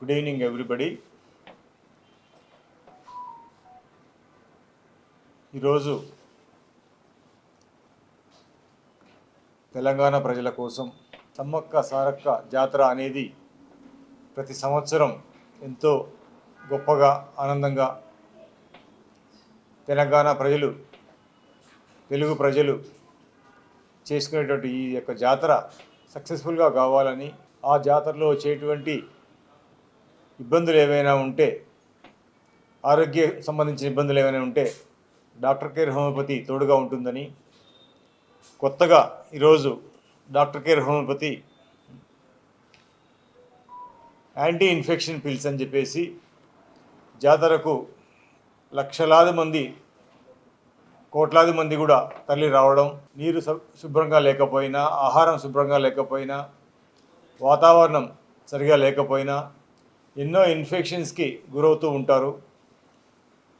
Good evening everybody ఈరోజు తెలంగాణ ప్రజల కోసం తమ్మక్క సారక్క జాతర అనేది ప్రతి సంవత్సరం ఎంతో గొప్పగా ఆనందంగా తెలంగాణ ప్రజలు తెలుగు ప్రజలు చేసుకునేటువంటి ఈ యొక్క జాతర సక్సెస్ఫుల్గా కావాలని ఆ జాతరలో వచ్చేటువంటి ఇబ్బందులు ఏవైనా ఉంటే ఆరోగ్య సంబంధించిన ఇబ్బందులు ఏమైనా ఉంటే డాక్టర్ కేర్ హోమియోపతి తోడుగా ఉంటుందని కొత్తగా ఈరోజు doctor care homeopathy anti infection pills అని చెప్పేసి జాతరకు లక్షలాది మంది కోట్లాది మంది కూడా తరలి రావడం నీరు శుభ్రంగా లేకపోయినా ఆహారం శుభ్రంగా లేకపోయినా వాతావరణం సరిగా లేకపోయినా ఎన్నో ఇన్ఫెక్షన్స్కి గురవుతూ ఉంటారు.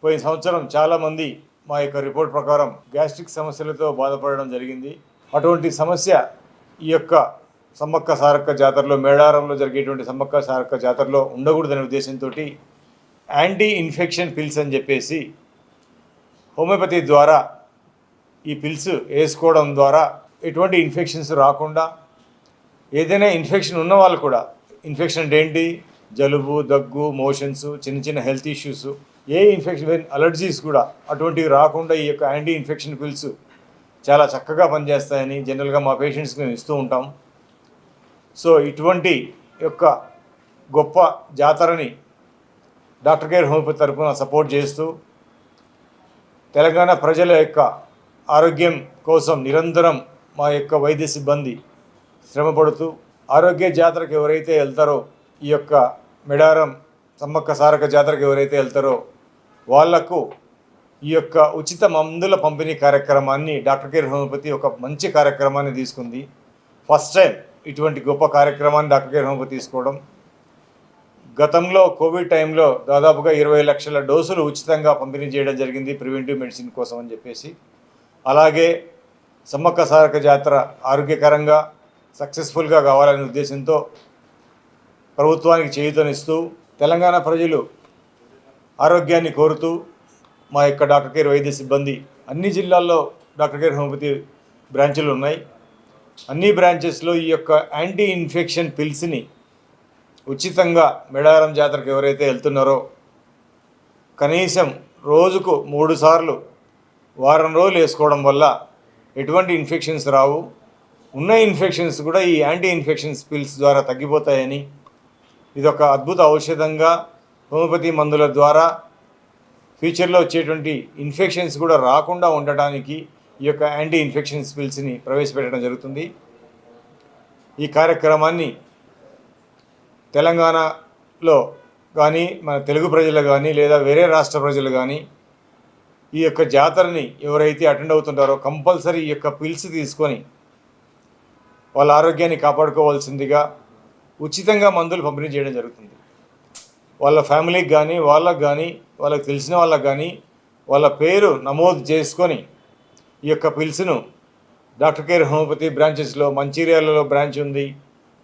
పోయిన సంవత్సరం చాలామంది మా యొక్క రిపోర్ట్ ప్రకారం గ్యాస్ట్రిక్ సమస్యలతో బాధపడడం జరిగింది. అటువంటి సమస్య ఈ యొక్క సమ్మక్క సారక్క జాతరలో మేడారంలో జరిగేటువంటి సమ్మక్క సారక్క జాతరలో ఉండకూడదనే ఉద్దేశంతో యాంటీ ఇన్ఫెక్షన్ పిల్స్ అని చెప్పేసి హోమియోపతి ద్వారా ఈ పిల్స్ వేసుకోవడం ద్వారా ఎటువంటి ఇన్ఫెక్షన్స్ రాకుండా ఏదైనా ఇన్ఫెక్షన్ ఉన్న వాళ్ళు కూడా ఇన్ఫెక్షన్ అంటే ఏంటి? జలుబు దగ్గు మోషన్స్ చిన్న చిన్న హెల్త్ ఇష్యూస్ ఏ ఇన్ఫెక్షన్ అలర్జీస్ కూడా అటువంటివి రాకుండా ఈ యొక్క యాంటీ ఇన్ఫెక్షన్ పిల్స్ చాలా చక్కగా పనిచేస్తాయని జనరల్గా మా పేషెంట్స్కి మేము ఇస్తూ ఉంటాం. సో ఇటువంటి యొక్క గొప్ప జాతరని డాక్టర్ కేర్ హోమియోపతి తరఫున సపోర్ట్ చేస్తూ తెలంగాణ ప్రజల యొక్క ఆరోగ్యం కోసం నిరంతరం మా యొక్క వైద్య సిబ్బంది శ్రమపడుతూ ఆరోగ్య జాతరకు ఎవరైతే వెళ్తారో ఈ యొక్క మెడారం సమ్మక్క సారక జాతరకు ఎవరైతే వెళ్తారో వాళ్ళకు ఈ యొక్క ఉచిత మందుల పంపిణీ కార్యక్రమాన్ని డాక్టర్ కేర్ హోమియోపతి ఒక మంచి కార్యక్రమాన్ని తీసుకుంది. ఫస్ట్ టైం ఇటువంటి గొప్ప కార్యక్రమాన్ని డాక్టర్ కేర్ హోమియోపతి తీసుకోవడం. గతంలో కోవిడ్ టైంలో దాదాపుగా ఇరవై లక్షల డోసులు ఉచితంగా పంపిణీ చేయడం జరిగింది ప్రివెంటివ్ మెడిసిన్ కోసం అని చెప్పేసి. అలాగే సమ్మక్క సారక జాతర ఆరోగ్యకరంగా సక్సెస్ఫుల్గా కావాలనే ఉద్దేశంతో ప్రభుత్వానికి చేయూతనిస్తూ తెలంగాణ ప్రజలు ఆరోగ్యాన్ని కోరుతూ మా యొక్క డాక్టర్ కేర్ వైద్య సిబ్బంది అన్ని జిల్లాల్లో డాక్టర్ కేర్ హోమియోపతి బ్రాంచులు ఉన్నాయి. అన్ని బ్రాంచెస్లో ఈ యొక్క యాంటీ ఇన్ఫెక్షన్ పిల్స్ని ఉచితంగా మెడారం జాతరకు ఎవరైతే వెళ్తున్నారో కనీసం రోజుకు మూడు సార్లు వారం రోజులు వేసుకోవడం వల్ల ఎటువంటి ఇన్ఫెక్షన్స్ రావు. ఉన్న ఇన్ఫెక్షన్స్ కూడా ఈ యాంటీ ఇన్ఫెక్షన్స్ పిల్స్ ద్వారా తగ్గిపోతాయని ఇది ఒక అద్భుత ఔషధంగా హోమియోపతి మందుల ద్వారా ఫ్యూచర్లో వచ్చేటువంటి ఇన్ఫెక్షన్స్ కూడా రాకుండా ఉండటానికి ఈ యొక్క యాంటీ ఇన్ఫెక్షన్స్ పిల్స్ని ప్రవేశపెట్టడం జరుగుతుంది. ఈ కార్యక్రమాన్ని తెలంగాణలో కానీ మన తెలుగు ప్రజలు కానీ లేదా వేరే రాష్ట్ర ప్రజలు కానీ ఈ యొక్క జాతరని ఎవరైతే అటెండ్ అవుతుంటారో కంపల్సరీ ఈ యొక్క పిల్స్ తీసుకొని వాళ్ళ ఆరోగ్యాన్ని కాపాడుకోవాల్సిందిగా ఉచితంగా మందులు పంపిణీ చేయడం జరుగుతుంది. వాళ్ళ ఫ్యామిలీకి కానీ వాళ్ళకి కానీ వాళ్ళకి తెలిసిన వాళ్ళకి కానీ వాళ్ళ పేరు నమోదు చేసుకొని ఈ యొక్క పిల్స్ను డాక్టర్ కేర్ హోమియోపతి బ్రాంచెస్లో మంచిర్యాలలో బ్రాంచ్ ఉంది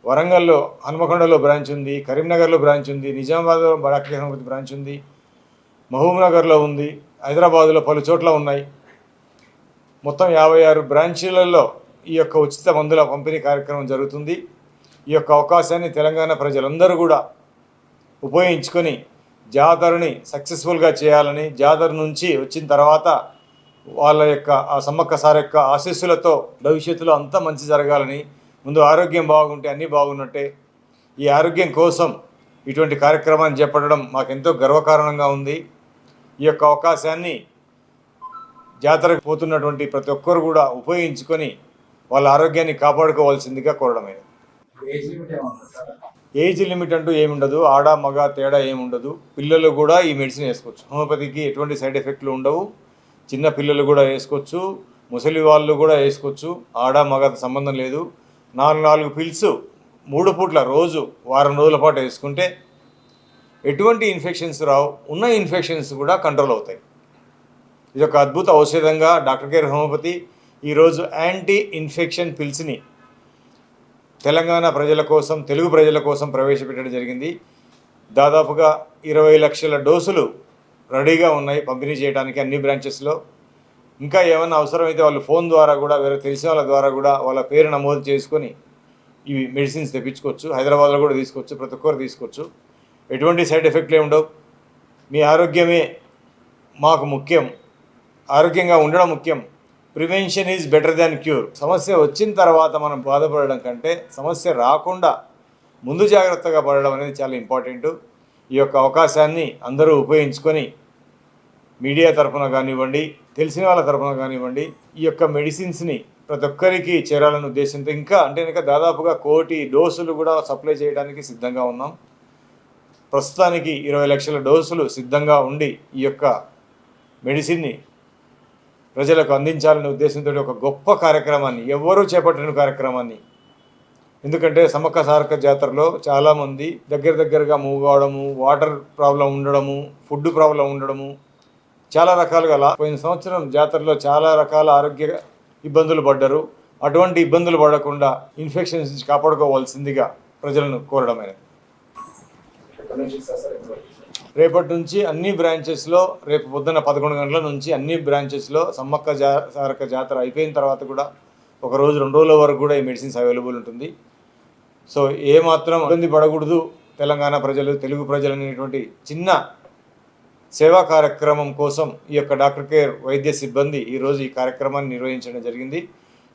వరంగల్లో హనుమకొండలో బ్రాంచ్ ఉంది కరీంనగర్లో బ్రాంచ్ ఉంది నిజామాబాద్లో డాక్టర్ కేర్ హోమియోపతి బ్రాంచ్ ఉంది మహబూబ్నగర్లో ఉంది హైదరాబాద్లో పలు చోట్ల ఉన్నాయి. మొత్తం యాభై ఆరు బ్రాంచీలలో ఈ యొక్క ఉచిత మందుల పంపిణీ కార్యక్రమం జరుగుతుంది. ఈ యొక్క అవకాశాన్ని తెలంగాణ ప్రజలందరూ కూడా ఉపయోగించుకొని జాతరని సక్సెస్ఫుల్గా చేయాలని జాతర నుంచి వచ్చిన తర్వాత వాళ్ళ యొక్క ఆ సమ్మక్క సార్ యొక్క ఆశీస్సులతో భవిష్యత్తులో అంతా మంచి జరగాలని ముందు ఆరోగ్యం బాగుంటే అన్నీ బాగున్నట్టే ఈ ఆరోగ్యం కోసం ఇటువంటి కార్యక్రమాన్ని చేపట్టడం మాకెంతో గర్వకారణంగా ఉంది. ఈ యొక్క అవకాశాన్ని జాతరకు పోతున్నటువంటి ప్రతి ఒక్కరు కూడా ఉపయోగించుకొని వాళ్ళ ఆరోగ్యాన్ని కాపాడుకోవాల్సిందిగా కోరడమైనది. ఏజ్ లిమిట్ అంటూ ఏముండదు. ఆడ మగ తేడా ఏముండదు. పిల్లలు కూడా ఈ మెడిసిన్ వేసుకోవచ్చు. హోమియోపతికి ఎటువంటి సైడ్ ఎఫెక్ట్లు ఉండవు. చిన్న పిల్లలు కూడా వేసుకోవచ్చు. ముసలి వాళ్ళు కూడా వేసుకోవచ్చు. ఆడ మగ సంబంధం లేదు. నాలుగు నాలుగు పిల్స్ మూడు పూట్ల రోజు వారం రోజుల పాటు వేసుకుంటే ఎటువంటి ఇన్ఫెక్షన్స్ రావు. ఉన్న ఇన్ఫెక్షన్స్ కూడా కంట్రోల్ అవుతాయి. ఇది ఒక అద్భుత ఔషధంగా డాక్టర్ కేర్ హోమియోపతి ఈరోజు యాంటీ ఇన్ఫెక్షన్ పిల్స్ని తెలంగాణ ప్రజల కోసం తెలుగు ప్రజల కోసం ప్రవేశపెట్టడం జరిగింది. దాదాపుగా ఇరవై లక్షల డోసులు రెడీగా ఉన్నాయి పంపిణీ చేయడానికి అన్ని బ్రాంచెస్లో ఇంకా ఏమైనా అవసరమైతే వాళ్ళు ఫోన్ ద్వారా కూడా వేరే తెలిసిన వాళ్ళ ద్వారా కూడా వాళ్ళ పేరు నమోదు చేసుకొని ఇవి మెడిసిన్స్ తెప్పించుకోవచ్చు. హైదరాబాద్లో కూడా తీసుకోవచ్చు ప్రతి ఒక్కరు తీసుకోవచ్చు. ఎటువంటి సైడ్ ఎఫెక్ట్లు ఉండవు. మీ ఆరోగ్యమే మాకు ముఖ్యం. ఆరోగ్యంగా ఉండడం ముఖ్యం. Prevention is better than cure. సమస్య వచ్చిన తర్వాత మనం బాధపడడం కంటే సమస్య రాకుండా ముందు జాగ్రత్తగా పడడం అనేది చాలా ఇంపార్టెంట్. ఈ యొక్క అవకాశాన్ని అందరూ ఉపయోగించుకొని మీడియా తరఫున కానివ్వండి తెలిసిన వాళ్ళ తరఫున కానివ్వండి ఈ యొక్క మెడిసిన్స్ని ప్రతి ఒక్కరికి చేరాలనే ఉద్దేశంతో ఇంకా అంటే ఇంకా దాదాపుగా కోటి డోసులు కూడా సప్లై చేయడానికి సిద్ధంగా ఉన్నాం. ప్రస్తుతానికి ఇరవై లక్షల డోసులు సిద్ధంగా ఉండి ఈ యొక్క మెడిసిన్ని ప్రజలకు అందించాలనే ఉద్దేశంతో ఒక గొప్ప కార్యక్రమాన్ని ఎవ్వరూ చేపట్టిన కార్యక్రమాన్ని. ఎందుకంటే సమ్మక్క సారక జాతరలో చాలామంది దగ్గర దగ్గరగా మూవ్ కావడము వాటర్ ప్రాబ్లం ఉండడము ఫుడ్ ప్రాబ్లం ఉండడము చాలా రకాలుగా పోయిన సంవత్సరం జాతరలో చాలా రకాల ఆరోగ్య ఇబ్బందులు పడ్డారు. అటువంటి ఇబ్బందులు పడకుండా ఇన్ఫెక్షన్స్ నుంచి కాపాడుకోవాల్సిందిగా ప్రజలను కోరడమైనది. రేపటి నుంచి అన్ని బ్రాంచెస్లో రేపు పొద్దున్న పదకొండు గంటల నుంచి అన్ని బ్రాంచెస్లో సమ్మక్క జా సారక్క జాతర అయిపోయిన తర్వాత కూడా ఒక రోజు రెండు రోజుల వరకు కూడా ఈ మెడిసిన్స్ అవైలబుల్ ఉంటుంది. సో ఏమాత్రం ఇబ్బంది పడకూడదు తెలంగాణ ప్రజలు తెలుగు ప్రజలు అనేటువంటి చిన్న సేవా కార్యక్రమం కోసం ఈ యొక్క డాక్టర్ కేర్ వైద్య సిబ్బంది ఈరోజు ఈ కార్యక్రమాన్ని నిర్వహించడం జరిగింది.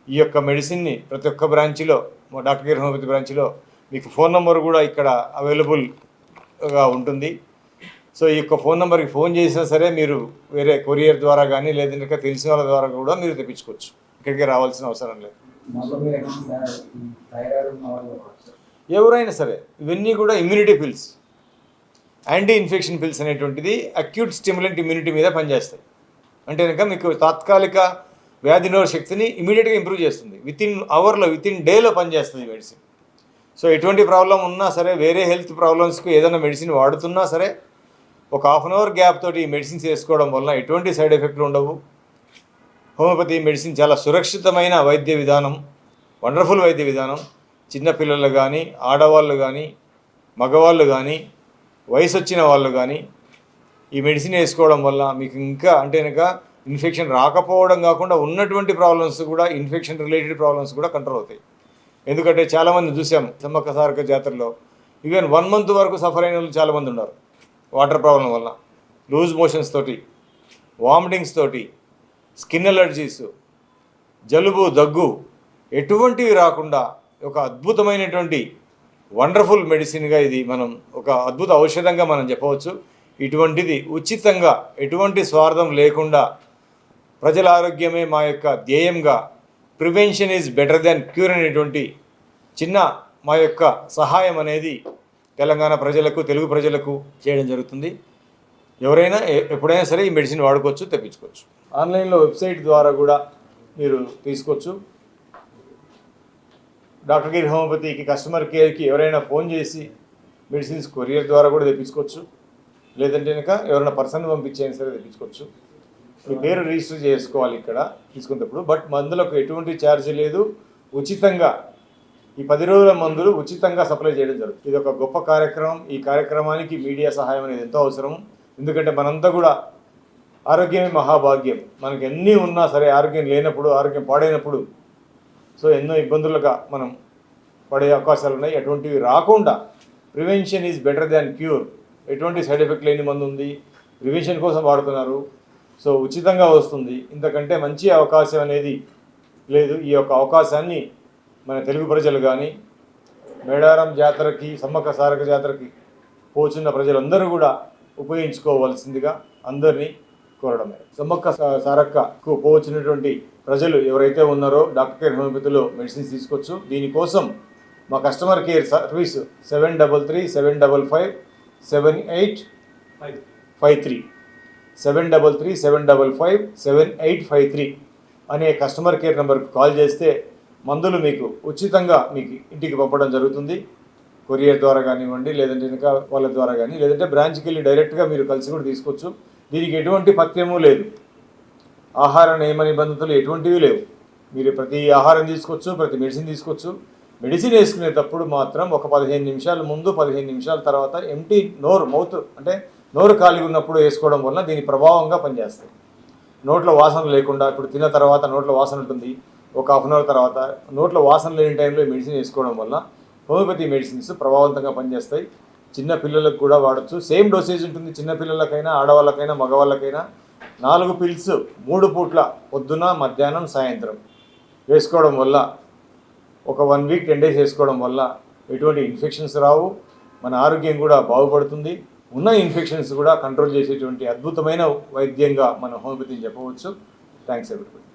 ఈ యొక్క మెడిసిన్ని ప్రతి ఒక్క బ్రాంచ్లో మా డాక్టర్ కేర్ హోమియోపతి బ్రాంచ్లో మీకు ఫోన్ నెంబర్ కూడా ఇక్కడ అవైలబుల్గా ఉంటుంది. సో ఈ యొక్క ఫోన్ నెంబర్కి ఫోన్ చేసినా సరే మీరు వేరే కొరియర్ ద్వారా కానీ లేదంటే తెలిసిన వాళ్ళ ద్వారా కూడా మీరు తెప్పించుకోవచ్చు. ఇక్కడికి రావాల్సిన అవసరం లేదు. ఎవరైనా సరే ఇవన్నీ కూడా immunity pills anti infection pills అనేటువంటిది అక్యూట్ స్టిమ్యులెంట్ ఇమ్యూనిటీ మీద పనిచేస్తాయి. అంటే కనుక మీకు తాత్కాలిక వ్యాధి నిరోధక శక్తిని ఇమీడియట్గా ఇంప్రూవ్ చేస్తుంది. విత్ ఇన్ అవర్లో విత్ ఇన్ డేలో పనిచేస్తుంది మెడిసిన్ సో ఎటువంటి ప్రాబ్లం ఉన్నా సరే వేరే హెల్త్ ప్రాబ్లమ్స్కి ఏదైనా మెడిసిన్ వాడుతున్నా సరే ఒక హాఫ్ అన్ అవర్ గ్యాప్ తోటి ఈ మెడిసిన్స్ వేసుకోవడం వలన ఎటువంటి సైడ్ ఎఫెక్ట్లు ఉండవు. హోమియోపతి మెడిసిన్ చాలా సురక్షితమైన వైద్య విధానం వండర్ఫుల్ వైద్య విధానం. చిన్నపిల్లలు కానీ ఆడవాళ్ళు కానీ మగవాళ్ళు కానీ వయసు వచ్చిన వాళ్ళు కానీ ఈ మెడిసిన్ వేసుకోవడం వల్ల మీకు ఇంకా అంటే కనుక ఇన్ఫెక్షన్ రాకపోవడం కాకుండా ఉన్నటువంటి ప్రాబ్లమ్స్ కూడా ఇన్ఫెక్షన్ రిలేటెడ్ ప్రాబ్లమ్స్ కూడా కంట్రోల్ అవుతాయి. ఎందుకంటే చాలామంది చూసాం సమ్మక్క సారక జాతరలో ఈవెన్ వన్ మంత్ వరకు సఫర్ అయిన వాళ్ళు చాలామంది ఉన్నారు. వాటర్ ప్రాబ్లం వల్ల. లూజ్ మోషన్స్ తోటి వామిటింగ్స్ తోటి స్కిన్ ఎలర్జీస్ జలుబు దగ్గు ఎటువంటివి రాకుండా ఒక అద్భుతమైనటువంటి వండర్ఫుల్ మెడిసిన్గా ఇది మనం ఒక అద్భుత ఔషధంగా మనం చెప్పవచ్చు. ఇటువంటిది ఉచితంగా ఎటువంటి స్వార్థం లేకుండా ప్రజల ఆరోగ్యమే మా యొక్క ధ్యేయంగా prevention is better than cure అనేటువంటి చిన్న మా యొక్క సహాయం అనేది తెలంగాణ ప్రజలకు తెలుగు ప్రజలకు చేయడం జరుగుతుంది. ఎవరైనా ఎప్పుడైనా సరే ఈ మెడిసిన్ వాడుకోవచ్చు తెప్పించుకోవచ్చు. ఆన్లైన్లో వెబ్సైట్ ద్వారా కూడా మీరు తీసుకోవచ్చు. డాక్టర్ గిరి హోమియోపతికి కస్టమర్ కేర్కి ఎవరైనా ఫోన్ చేసి మెడిసిన్స్ కొరియర్ ద్వారా కూడా తెప్పించుకోవచ్చు. లేదంటే కనుక ఎవరైనా పర్సన్ పంపించైనా సరే తెప్పించుకోవచ్చు. మీ పేరు రిజిస్టర్ చేసుకోవాలి ఇక్కడ తీసుకున్నప్పుడు బట్ మందులకు ఎటువంటి ఛార్జ్ లేదు. ఉచితంగా ఈ పది రోజుల మందులు ఉచితంగా సప్లై చేయడం జరుగుతుంది. ఇది ఒక గొప్ప కార్యక్రమం. ఈ కార్యక్రమానికి మీడియా సహాయం అనేది ఎంతో అవసరం ఎందుకంటే మనంతా కూడా ఆరోగ్యమే మహాభాగ్యం. మనకి ఎన్ని ఉన్నా సరే ఆరోగ్యం లేనప్పుడు ఆరోగ్యం పాడైనప్పుడు సో ఎన్నో ఇబ్బందులుగా మనం పడే అవకాశాలు ఉన్నాయి. అటువంటివి రాకుండా prevention is better than cure. ఎటువంటి సైడ్ ఎఫెక్ట్ లేని మందు ఉంది. ప్రివెన్షన్ కోసం వాడుతున్నారు. సో ఉచితంగా వస్తుంది. ఇంతకంటే మంచి అవకాశం అనేది లేదు. ఈ యొక్క అవకాశాన్ని మన తెలుగు ప్రజలు కానీ మేడారం జాతరకి సమ్మక్క సారక జాతరకి పోచున్న ప్రజలందరూ కూడా ఉపయోగించుకోవాల్సిందిగా అందరినీ కోరడమే. సమ్మక్క సారక్కకు పోవచ్చినటువంటి ప్రజలు ఎవరైతే ఉన్నారో డాక్టర్ కేర్ హోమియోపతిలో మెడిసిన్స్ తీసుకోవచ్చు. దీనికోసం మా customer care service seven double three seven double five seven eight five three. Seven double three seven double five seven eight five three అనే కస్టమర్ కేర్ నెంబర్కి కాల్ చేస్తే మందులు మీకు ఉచితంగా మీకు ఇంటికి పంపడం జరుగుతుంది. కొరియర్ ద్వారా కానివ్వండి లేదంటే ఇంకా వాళ్ళ ద్వారా కానీ లేదంటే బ్రాంచ్కి వెళ్ళి డైరెక్ట్గా మీరు కలిసి కూడా తీసుకోవచ్చు. దీనికి ఎటువంటి పథ్యము లేదు. ఆహార నియమ నిబంధనలు ఎటువంటివి లేవు. మీరు ప్రతి ఆహారం తీసుకోవచ్చు ప్రతి మెడిసిన్ తీసుకోవచ్చు. మెడిసిన్ వేసుకునేటప్పుడు మాత్రం ఒక పదిహేను నిమిషాల ముందు పదిహేను నిమిషాల తర్వాత ఎంటీ నోరు మౌత్ అంటే నోరు ఖాళీ ఉన్నప్పుడు వేసుకోవడం వల్ల దీని ప్రభావంగా పనిచేస్తాయి. నోట్లో వాసన లేకుండా ఇప్పుడు తిన్న తర్వాత నోట్లో వాసన ఉంటుంది. ఒక హాఫ్ అన్ అవర్ తర్వాత నోట్లో వాసన లేని టైంలో మెడిసిన్ వేసుకోవడం వల్ల హోమియోపతి మెడిసిన్స్ ప్రభావవంతంగా పనిచేస్తాయి. చిన్న పిల్లలకు కూడా వాడచ్చు. సేమ్ డోసేజ్ ఉంటుంది. చిన్న పిల్లలకైనా ఆడవాళ్ళకైనా మగవాళ్ళకైనా. నాలుగు పిల్స్ మూడు పూట్ల పొద్దున మధ్యాహ్నం సాయంత్రం వేసుకోవడం వల్ల ఒక వన్ వీక్ టెన్ డేస్ వేసుకోవడం వల్ల ఎటువంటి ఇన్ఫెక్షన్స్ రావు. మన ఆరోగ్యం కూడా బాగుపడుతుంది. ఉన్న ఇన్ఫెక్షన్స్ కూడా కంట్రోల్ చేసేటువంటి అద్భుతమైన వైద్యంగా మనం హోమియోపతిని చెప్పవచ్చు. Thanks everybody